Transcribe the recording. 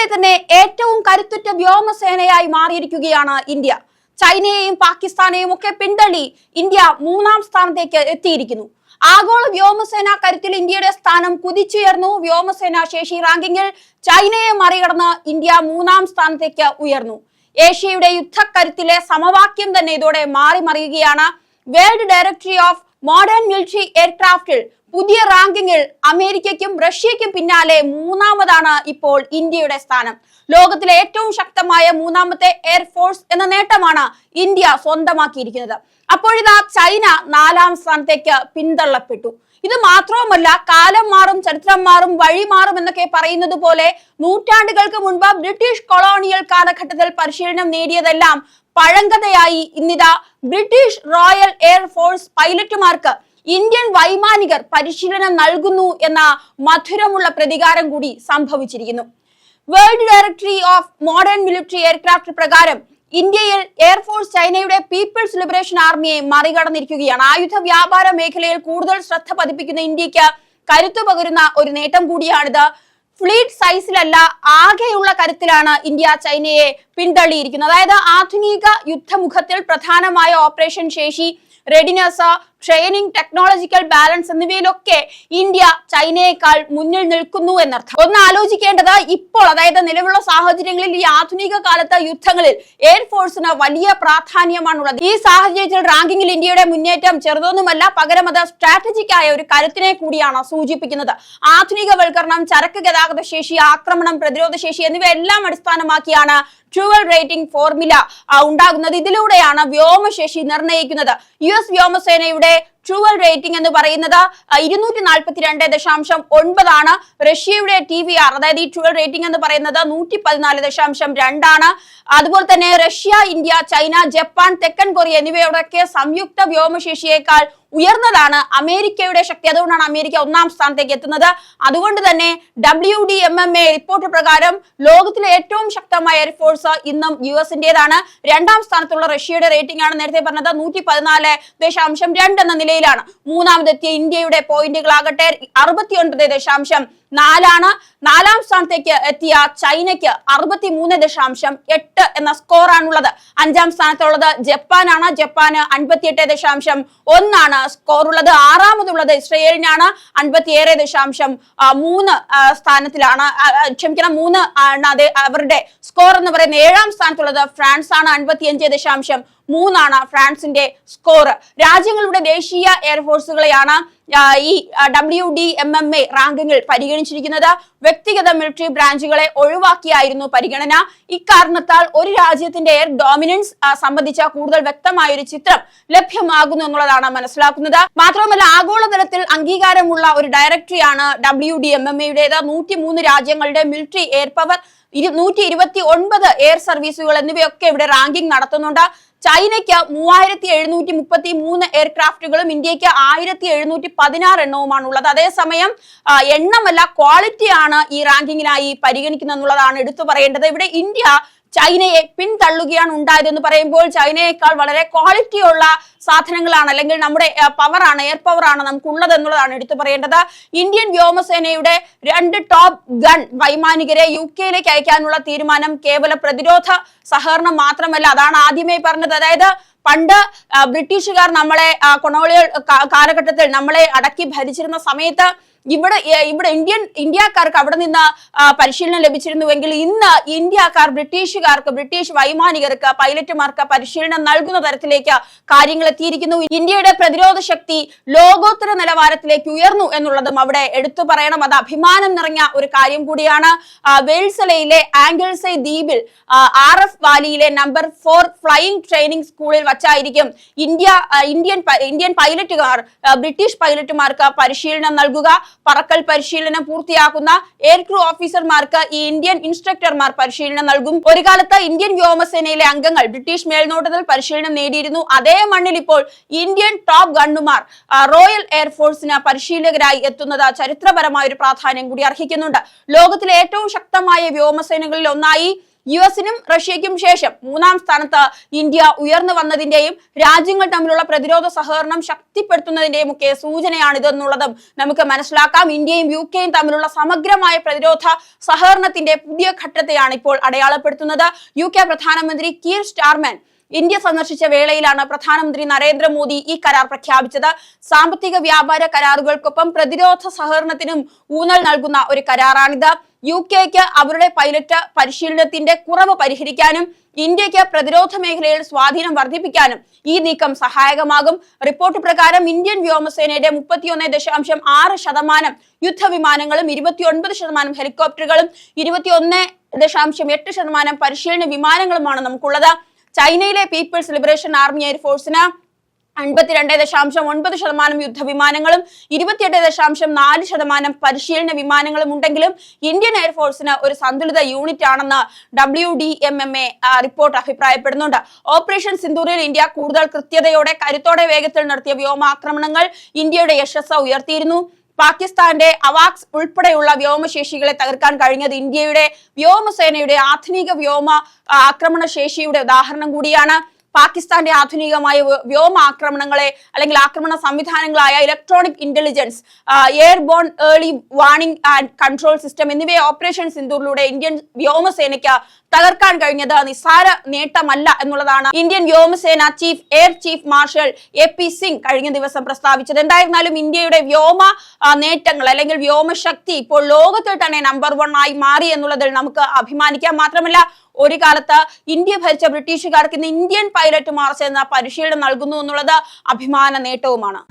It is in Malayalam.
ലോകത്തിലെ തന്നെ ഏറ്റവും കരുത്തുറ്റ വ്യോമസേനയായി മാറിയിരിക്കുകയാണ് ഇന്ത്യ. ചൈനയെയും പാകിസ്ഥാനെയും ഒക്കെ പിന്തള്ളി ഇന്ത്യ മൂന്നാം സ്ഥാനത്തേക്ക് എത്തിയിരിക്കുന്നു. ആഗോള വ്യോമസേന കരുത്തിൽ ഇന്ത്യയുടെ സ്ഥാനം കുതിച്ചുയർന്നു. വ്യോമസേന ശേഷി റാങ്കിങ്ങിൽ ചൈനയെ മറികടന്ന് ഇന്ത്യ മൂന്നാം സ്ഥാനത്തേക്ക് ഉയർന്നു. ഏഷ്യയുടെ യുദ്ധക്കരുത്തിലെ സമവാക്യം തന്നെ ഇതോടെ മാറി മറിയുകയാണ് world directory of modern military എയർക്രാഫ്റ്റിൽ പുതിയ റാങ്കിങ്ങിൽ അമേരിക്കയ്ക്കും റഷ്യയ്ക്കും പിന്നാലെ മൂന്നാമതാണ് ഇപ്പോൾ ഇന്ത്യയുടെ സ്ഥാനം. ലോകത്തിലെ ഏറ്റവും ശക്തമായ മൂന്നാമത്തെ എയർഫോഴ്സ് എന്ന നേട്ടമാണ് ഇന്ത്യ സ്വന്തമാക്കിയിരിക്കുന്നത്. അപ്പോഴിതാ ചൈന നാലാം സ്ഥാനത്തേക്ക് പിന്തള്ളപ്പെട്ടു. ഇത് മാത്രവുമല്ല കാലം മാറും ചരിത്രം മാറും വഴി മാറും എന്നൊക്കെ പറയുന്നത് പോലെ നൂറ്റാണ്ടുകൾക്ക് മുൻപ് ബ്രിട്ടീഷ് കൊളോണിയൽ കാലഘട്ടത്തിൽ പരിശീലനം നേടിയതെല്ലാം പഴങ്കഥയായി ഇന്നിതാ ബ്രിട്ടീഷ് റോയൽ എയർഫോഴ്സ് പൈലറ്റുമാർക്ക് ഇന്ത്യൻ വൈമാനികർ പരിശീലനം നൽകുന്നു എന്ന മധുരമുള്ള പ്രതികാരം കൂടി സംഭവിച്ചിരിക്കുന്നു. World directory of modern military aircraft പ്രകാരം ഇന്ത്യയിൽ എയർഫോഴ്സ് ചൈനയുടെ പീപ്പിൾസ് ലിബറേഷൻ ആർമിയെ മറികടന്നിരിക്കുകയാണ്. ആയുധ വ്യാപാര മേഖലയിൽ കൂടുതൽ ശ്രദ്ധ പതിപ്പിക്കുന്ന ഇന്ത്യയ്ക്ക് കരുത്തു പകരുന്ന ഒരു നേട്ടം കൂടിയാണിത്. ഫ്ലീറ്റ് സൈസിലല്ല ആകെയുള്ള കരുത്തിലാണ് ഇന്ത്യ ചൈനയെ പിന്തള്ളിയിരിക്കുന്നത്. അതായത് ആധുനിക യുദ്ധമുഖത്തിൽ പ്രധാനമായ ഓപ്പറേഷൻ ശേഷി റെഡിനസ് ട്രെയിനിങ് ടെക്നോളജിക്കൽ ബാലൻസ് എന്നിവയിലൊക്കെ ഇന്ത്യ ചൈനയേക്കാൾ മുന്നിൽ നിൽക്കുന്നു എന്നർത്ഥം. ഒന്ന് ആലോചിക്കേണ്ടത് ഇപ്പോൾ അതായത് നിലവിലുള്ള സാഹചര്യങ്ങളിൽ ഈ ആധുനിക കാലത്ത് യുദ്ധങ്ങളിൽ എയർഫോഴ്സിന് വലിയ പ്രാധാന്യമാണുള്ളത്. ഈ സാഹചര്യത്തിൽ റാങ്കിങ്ങിൽ ഇന്ത്യയുടെ മുന്നേറ്റം ചെറുതൊന്നുമല്ല പകരം അത് സ്ട്രാറ്റജിക്കായ ഒരു കരുത്തിനെ കൂടിയാണ് സൂചിപ്പിക്കുന്നത്. ആധുനികവൽക്കരണം ചരക്ക് ഗതാഗത ശേഷി ആക്രമണം പ്രതിരോധ ശേഷി എന്നിവയെല്ലാം അടിസ്ഥാനമാക്കിയാണ് ട്രൂവൽ റേറ്റിംഗ് ഫോർമുല ഉണ്ടാകുന്നത്. ഇതിലൂടെയാണ് വ്യോമശേഷി നിർണയിക്കുന്നത്. യു എസ് വ്യോമസേനയുടെ ട്രൂവൽ റേറ്റിംഗ് എന്ന് പറയുന്നത് ഇരുന്നൂറ്റി നാൽപ്പത്തി രണ്ട് ദശാംശം ഒൻപതാണ്. റഷ്യയുടെ ടി വി ആർ അതായത് ഈ ട്രൂവൽ റേറ്റിംഗ് എന്ന് പറയുന്നത് നൂറ്റി പതിനാല് ദശാംശം രണ്ടാണ്. അതുപോലെ തന്നെ റഷ്യ ഇന്ത്യ ചൈന ജപ്പാൻ തെക്കൻ കൊറിയ എന്നിവയോടൊക്കെ സംയുക്ത വ്യോമശേഷിയേക്കാൾ ഉയർന്നതാണ് അമേരിക്കയുടെ ശക്തി. അതുകൊണ്ടാണ് അമേരിക്ക ഒന്നാം സ്ഥാനത്തേക്ക് എത്തുന്നത്. അതുകൊണ്ട് തന്നെ W D M M A report പ്രകാരം ലോകത്തിലെ ഏറ്റവും ശക്തമായ എയർഫോഴ്സ് ഇന്നും യു എസിന്റേതാണ്. രണ്ടാം സ്ഥാനത്തുള്ള റഷ്യയുടെ റേറ്റിംഗ് ആണ് നേരത്തെ പറഞ്ഞത് നൂറ്റി പതിനാല് ദശാംശം രണ്ട് എന്ന നിലയിലാണ് മൂന്നാമതെത്തിയ ഇന്ത്യയുടെ പോയിന്റുകളാകട്ടെ ഒൻപത് ദശാംശം നാലാണ്. നാലാം സ്ഥാനത്തേക്ക് എത്തിയ ചൈനയ്ക്ക് അറുപത്തി മൂന്ന് ദശാംശം എട്ട് എന്ന സ്കോറാണുള്ളത്. അഞ്ചാം സ്ഥാനത്തുള്ളത് ജപ്പാനാണ്. ജപ്പാന് അൻപത്തിയെട്ട് ദശാംശം ഒന്നാണ് സ്കോർ ഉള്ളത് ആറാമതുള്ളത് ഇസ്രയേലിനാണ്. അൻപത്തിയേഴ് ദശാംശം മൂന്ന് സ്ഥാനത്തിലാണ്. ക്ഷമിക്കണം മൂന്ന് ആണ് അവരുടെ സ്കോർ എന്ന് പറയുന്നത് ഏഴാം സ്ഥാനത്തുള്ളത് ഫ്രാൻസ് ആണ് അൻപത്തിയഞ്ച് ദശാംശം മൂന്നാണ് ഫ്രാൻസിന്റെ സ്കോർ രാജ്യങ്ങളുടെ ദേശീയ എയർഫോഴ്സുകളെയാണ് ഈ W D M M A റാങ്കിങ്ങിൽ പരിഗണിച്ചിരിക്കുന്നത്. വ്യക്തിഗത മിലിറ്ററി ബ്രാഞ്ചുകളെ ഒഴിവാക്കിയായിരുന്നു പരിഗണന. ഇക്കാരണത്താൽ ഒരു രാജ്യത്തിന്റെ എയർ ഡോമിനൻസ് സംബന്ധിച്ച കൂടുതൽ വ്യക്തമായ ഒരു ചിത്രം ലഭ്യമാകുന്നു എന്നുള്ളതാണ് മനസ്സിലാക്കുന്നത്. മാത്രമല്ല ആഗോളതലത്തിൽ അംഗീകാരമുള്ള ഒരു ഡയറക്ടറിയാണ് ഡബ്ല്യു ഡി എം എം എയുടേത് നൂറ്റി മൂന്ന് രാജ്യങ്ങളുടെ മിലിറ്ററി എയർ പവർ നൂറ്റി ഇരുപത്തി ഒൻപത് എയർ സർവീസുകൾ എന്നിവയൊക്കെ ഇവിടെ റാങ്കിംഗ് നടത്തുന്നുണ്ട്. ചൈനയ്ക്ക് മൂവായിരത്തി എഴുന്നൂറ്റി മുപ്പത്തി മൂന്ന് എയർക്രാഫ്റ്റുകളും ഇന്ത്യയ്ക്ക് ആയിരത്തി എഴുന്നൂറ്റി പതിനാറ് എണ്ണവുമാണ് ഉള്ളത് അതേസമയം എണ്ണമല്ല ക്വാളിറ്റിയാണ് ഈ റാങ്കിങ്ങിനായി പരിഗണിക്കുന്നത് എന്നുള്ളതാണ് എടുത്തു പറയേണ്ടത്. ഇവിടെ ഇന്ത്യ ചൈനയെ പിന്തള്ളുകയാണ് ഉണ്ടായതെന്ന് പറയുമ്പോൾ ചൈനയേക്കാൾ വളരെ ക്വാളിറ്റിയുള്ള സാധനങ്ങളാണ് അല്ലെങ്കിൽ നമ്മുടെ പവറാണ് എയർ പവറാണ് നമുക്കുള്ളത് എന്നുള്ളതാണ് എടുത്തു പറയേണ്ടത്. ഇന്ത്യൻ വ്യോമസേനയുടെ രണ്ട് ടോപ്പ് ഗൺ വൈമാനികരെ യു കെയിലേക്ക് അയക്കാനുള്ള തീരുമാനം കേവല പ്രതിരോധ സഹകരണം മാത്രമല്ല അതാണ് ആദ്യമേ പറഞ്ഞത്. അതായത് പണ്ട് ബ്രിട്ടീഷുകാർ നമ്മളെ കൊണോളിയ കാലഘട്ടത്തിൽ നമ്മളെ അടക്കി ഭരിച്ചിരുന്ന സമയത്ത് ഇവിടെ ഇവിടെ ഇന്ത്യൻ ഇന്ത്യക്കാർക്ക് അവിടെ നിന്ന് പരിശീലനം ലഭിച്ചിരുന്നുവെങ്കിൽ ഇന്ന് ഇന്ത്യക്കാർ ബ്രിട്ടീഷുകാർക്ക് ബ്രിട്ടീഷ് വൈമാനികർക്ക് പൈലറ്റുമാർക്ക് പരിശീലനം നൽകുന്ന തരത്തിലേക്ക് കാര്യങ്ങൾ എത്തിയിരിക്കുന്നു. ഇന്ത്യയുടെ പ്രതിരോധ ശക്തി ലോകോത്തര നിലവാരത്തിലേക്ക് ഉയർന്നു എന്നുള്ളതും അവിടെ എടുത്തു പറയണം. അത് അഭിമാനം നിറഞ്ഞ ഒരു കാര്യം കൂടിയാണ്. വെൽസലയിലെ ആംഗിൾസൈ ദ്വീപിൽ ആർ എഫ് വാലിയിലെ നമ്പർ ഫോർ ഫ്ലൈയിങ് ട്രെയിനിങ് സ്കൂളിൽ വച്ചായിരിക്കും ഇന്ത്യ ഇന്ത്യൻ ഇന്ത്യൻ പൈലറ്റുകാർ ബ്രിട്ടീഷ് പൈലറ്റുമാർക്ക് പരിശീലനം നൽകുക. പറക്കൽ പരിശീലനം പൂർത്തിയാക്കുന്ന എയർ ക്രൂ ഓഫീസർമാർക്ക് ഈ ഇന്ത്യൻ ഇൻസ്ട്രക്ടർമാർ പരിശീലനം നൽകും. ഒരു കാലത്ത് ഇന്ത്യൻ വ്യോമസേനയിലെ അംഗങ്ങൾ ബ്രിട്ടീഷ് മേൽനോട്ടത്തിൽ പരിശീലനം നേടിയിരുന്നു. അതേ മണ്ണിൽ ഇപ്പോൾ ഇന്ത്യൻ ടോപ്പ് ഗണ്ണുമാർ റോയൽ എയർഫോഴ്സിന് പരിശീലകരായി എത്തുന്നത് ചരിത്രപരമായ ഒരു പ്രാധാന്യം കൂടി അർഹിക്കുന്നുണ്ട്. ലോകത്തിലെ ഏറ്റവും ശക്തമായ വ്യോമസേനകളിൽ ഒന്നായി യു എസിനും റഷ്യയ്ക്കും ശേഷം മൂന്നാം സ്ഥാനത്ത് ഇന്ത്യ ഉയർന്നു വന്നതിന്റെയും രാജ്യങ്ങൾ തമ്മിലുള്ള പ്രതിരോധ സഹകരണം ശക്തിപ്പെടുത്തുന്നതിന്റെയും ഒക്കെ സൂചനയാണിതെന്നുള്ളതും നമുക്ക് മനസ്സിലാക്കാം. ഇന്ത്യയും യു കെയും തമ്മിലുള്ള സമഗ്രമായ പ്രതിരോധ സഹകരണത്തിന്റെ പുതിയ ഘട്ടത്തെയാണ് ഇപ്പോൾ അടയാളപ്പെടുത്തുന്നത്. യു കെ പ്രധാനമന്ത്രി കീർ സ്റ്റാർമാൻ ഇന്ത്യ സന്ദർശിച്ച വേളയിലാണ് പ്രധാനമന്ത്രി നരേന്ദ്രമോദി ഈ കരാർ പ്രഖ്യാപിച്ചത്. സാമ്പത്തിക വ്യാപാര കരാറുകൾക്കൊപ്പം പ്രതിരോധ സഹകരണത്തിനും ഊന്നൽ നൽകുന്ന ഒരു കരാറാണിത്. യു കെക്ക് അവരുടെ പൈലറ്റ് പരിശീലനത്തിന്റെ കുറവ് പരിഹരിക്കാനും ഇന്ത്യയ്ക്ക് പ്രതിരോധ മേഖലയിൽ സ്വാധീനം വർദ്ധിപ്പിക്കാനും ഈ നീക്കം സഹായകമാകും. റിപ്പോർട്ട് പ്രകാരം ഇന്ത്യൻ വ്യോമസേനയുടെ മുപ്പത്തിയൊന്ന് ദശാംശം ആറ് ശതമാനം യുദ്ധവിമാനങ്ങളും ഇരുപത്തിയൊൻപത് ശതമാനം ഹെലികോപ്റ്ററുകളും ഇരുപത്തിയൊന്ന് ദശാംശം എട്ട് ശതമാനം പരിശീലന വിമാനങ്ങളുമാണ് നമുക്കുള്ളത്. ചൈനയിലെ പീപ്പിൾസ് ലിബറേഷൻ ആർമി എയർഫോഴ്സിന് അൻപത്തിരണ്ട് ദശാംശം ഒൻപത് ശതമാനം യുദ്ധവിമാനങ്ങളും ഇരുപത്തിയെട്ട് ദശാംശം നാല് ശതമാനം പരിശീലന വിമാനങ്ങളും ഉണ്ടെങ്കിലും ഇന്ത്യൻ എയർഫോഴ്സിന് ഒരു സന്തുലിത യൂണിറ്റ് ആണെന്ന് W D M M A report അഭിപ്രായപ്പെടുന്നുണ്ട്. Operation സിന്ദൂരിൽ ഇന്ത്യ കൂടുതൽ കൃത്യതയോടെ കരുത്തോടെ വേഗത്തിൽ നടത്തിയ വ്യോമാക്രമണങ്ങൾ ഇന്ത്യയുടെ യശസ് ഉയർത്തിയിരുന്നു. പാകിസ്ഥാന്റെ അവാക്സ് ഉൾപ്പെടെയുള്ള വ്യോമശേഷികളെ തകർക്കാൻ കഴിഞ്ഞത് ഇന്ത്യയുടെ വ്യോമസേനയുടെ ആധുനിക വ്യോമ ആക്രമണ ശേഷിയുടെ ഉദാഹരണം കൂടിയാണ്. പാകിസ്ഥാന്റെ ആധുനികമായ വ്യോമ ആക്രമണങ്ങളെ അല്ലെങ്കിൽ ആക്രമണ സംവിധാനങ്ങളായ electronic intelligence airborne early warning and control system എന്നിവയെ ഓപ്പറേഷൻ സിന്ധൂറിലൂടെ ഇന്ത്യൻ വ്യോമസേനയ്ക്ക് തകർക്കാൻ കഴിഞ്ഞത് നിസ്സാര നേട്ടമല്ല എന്നുള്ളതാണ് ഇന്ത്യൻ വ്യോമസേന chief air chief marshal A P Singh കഴിഞ്ഞ ദിവസം പ്രസ്താവിച്ചത്. എന്തായിരുന്നാലും ഇന്ത്യയുടെ വ്യോമ നേട്ടങ്ങൾ അല്ലെങ്കിൽ വ്യോമശക്തി ഇപ്പോൾ ലോകത്തിൽ തന്നെ നമ്പർ വൺ ആയി മാറി എന്നുള്ളതിൽ നമുക്ക് അഭിമാനിക്കാം. മാത്രമല്ല ഒരു കാലത്ത് ഇന്ത്യ ഭരിച്ച ബ്രിട്ടീഷുകാർക്ക് ഇന്ന് ഇന്ത്യൻ പൈലറ്റുമാർ ചെന്ന പരിശീലനം നൽകുന്നു എന്നുള്ളത് അഭിമാന നേട്ടവുമാണ്.